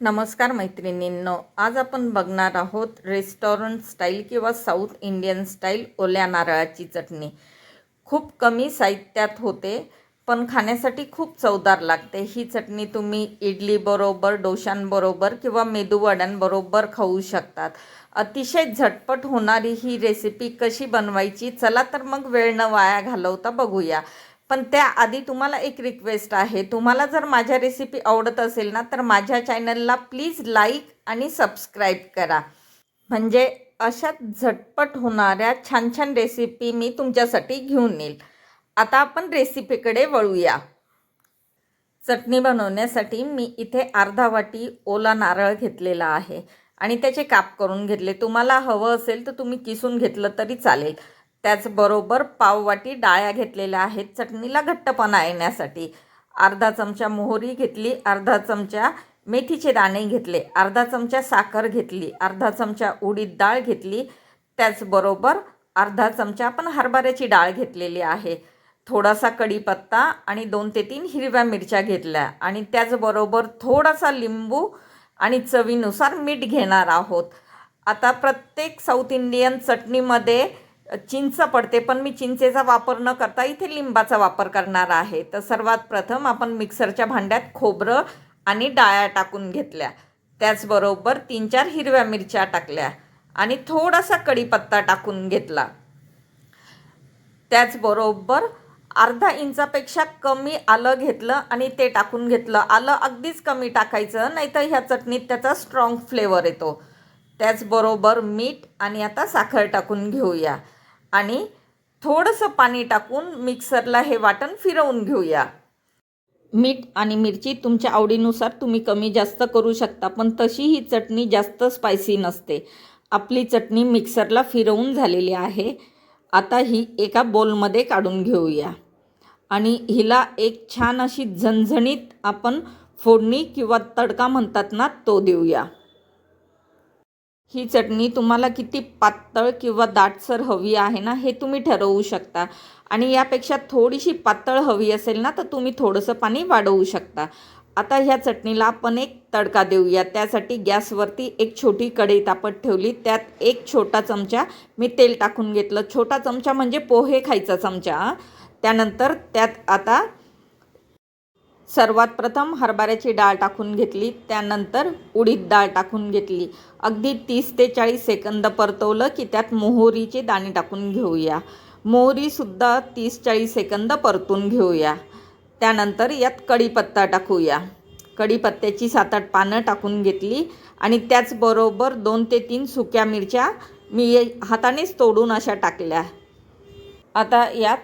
नमस्कार मैत्रिणींनो आज आपण बघणार आहोत रेस्टॉरंट स्टाईल किंवा साऊथ इंडियन स्टाईल ओल्या नारळाची चटणी. खूप कमी साहित्यात होते पण खाण्यासाठी खूप चवदार लागते. ही चटणी तुम्ही इडलीबरोबर डोशांबरोबर किंवा मेदूवड्यांबरोबर खाऊ शकतात. अतिशय झटपट होणारी ही रेसिपी कशी बनवायची चला तर मग वेळ न वाया घालवता बघूया. पण त्याआधी तुम्हाला एक रिक्वेस्ट आहे. तुम्हाला जर माझ्या रेसिपी आवडत असेल ना तर माझ्या चॅनलला प्लीज लाईक आणि सबस्क्राईब करा. म्हणजे अशा झटपट होणाऱ्या छान छान रेसिपी मी तुमच्यासाठी घेऊन येईल. आता आपण रेसिपीकडे वळूया. चटणी बनवण्यासाठी मी इथे अर्धा वाटी ओला नारळ घेतलेला आहे. आणि त्याचे काप करून घेतले. तुम्हाला हवं असेल तर तुम्ही किसून घेतलं तरी चालेल. त्याचबरोबर पाववाटी डाळ्या घेतलेल्या आहेत. चटणीला घट्टपणा येण्यासाठी अर्धा चमचा मोहरी घेतली अर्धा चमचा मेथीचे दाणे घेतले अर्धा चमचा साखर घेतली अर्धा चमचा उडीद डाळ घेतली. त्याचबरोबर अर्धा चमचा आपण हरभऱ्याची डाळ घेतलेली आहे. थोडासा कढीपत्ता आणि दोन ते तीन हिरव्या मिरच्या घेतल्या आणि त्याचबरोबर थोडासा लिंबू आणि चवीनुसार मीठ घेणार आहोत. आता प्रत्येक साऊथ इंडियन चटणीमध्ये चिंच पडते पण मी चिंचेचा वापर न करता इथे लिंबाचा वापर करणार आहे. तर सर्वात प्रथम आपण मिक्सरच्या भांड्यात खोबरं आणि डाळ्या टाकून घेतल्या. त्याचबरोबर तीन चार हिरव्या मिरच्या टाकल्या आणि थोडासा कढीपत्ता टाकून घेतला. त्याचबरोबर अर्धा इंचापेक्षा कमी आलं घेतलं आणि ते टाकून घेतलं. आलं अगदीच कमी टाकायचं नाही तर ह्या चटणीत त्याचा स्ट्रॉंग फ्लेवर येतो. त्याचबरोबर मीठ आणि आता साखर टाकून घेऊया. आणि थोडंसं पाणी टाकून मिक्सरला हे वाटण फिरवून घेऊया. मीठ आणि मिरची तुमच्या आवडीनुसार तुम्ही कमी जास्त करू शकता पण तशी ही चटणी जास्त स्पायसी नसते. आपली चटणी मिक्सरला फिरवून झालेली आहे. आता ही एका बोलमध्ये काढून घेऊया. आणि हिला एक छान अशी झणझणीत आपण फोडणी किंवा तडका म्हणतात ना तो देऊया. ही चटणी तुम्हाला किती पातळ किंवा दाटसर हवी आहे ना हे तुम्ही ठरवू शकता. आणि यापेक्षा थोडीशी पातळ हवी असेल ना तर तुम्ही थोडंसं पाणी वाढवू शकता. आता ह्या चटणीला आपण एक तडका देऊया. त्यासाठी गॅसवरती एक छोटी कढई तापत ठेवली. त्यात एक छोटा चमचा मी तेल टाकून घेतलं. छोटा चमचा म्हणजे पोहे खायचा चमचा त्यानंतर त्यात आता सर्वात प्रथम हरभऱ्याची डाळ टाकून घेतली त्यानंतर उडीद डाळ टाकून घेतली. अगदी तीस ते चाळीस सेकंद परतवलं की त्यात मोहरीचे दाणे टाकून घेऊया. मोहरीसुद्धा तीस चाळीस सेकंद परतून घेऊया. त्यानंतर यात कढीपत्ता टाकूया. कढीपत्त्याची सात आठ पानं टाकून घेतली आणि त्याचबरोबर दोन ते तीन सुक्या मिरच्या मी हातानेच तोडून अशा टाकल्या. आता यात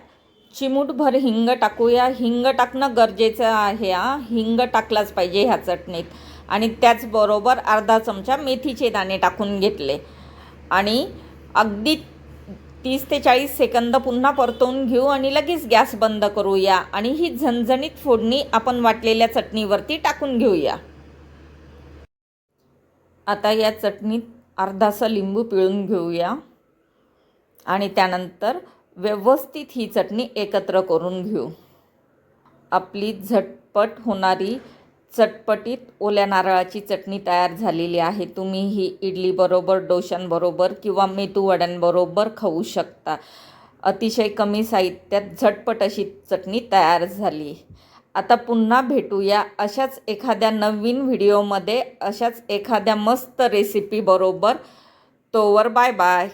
चिमूटभर हिंग टाकूया. हिंग टाकणं गरजेचं आहे हा. हिंग टाकलाच पाहिजे ह्या चटणीत. आणि त्याचबरोबर अर्धा चमचा मेथीचे दाणे टाकून घेतले. आणि अगदी तीस ते चाळीस सेकंद पुन्हा परतवून घेऊ आणि लगेच गॅस बंद करूया. आणि ही झणझणीत फोडणी आपण वाटलेल्या चटणीवरती टाकून घेऊया. आता या चटणीत अर्धासा लिंबू पिळून घेऊया. आणि त्यानंतर व्यवस्थित ही चटणी एकत्र करून घेऊ. आपली झटपट होणारी चटपटीत ओल्या नारळाची चटणी तयार झालेली आहे. तुम्ही ही इडलीबरोबर डोशांबरोबर किंवा मेथूवड्यांबरोबर खाऊ शकता. अतिशय कमी साहित्यात झटपट अशी चटणी तयार झाली. आता पुन्हा भेटूया अशाच एखाद्या नवीन व्हिडिओमध्ये अशाच एखाद्या मस्त रेसिपीबरोबर तोवर बाय बाय.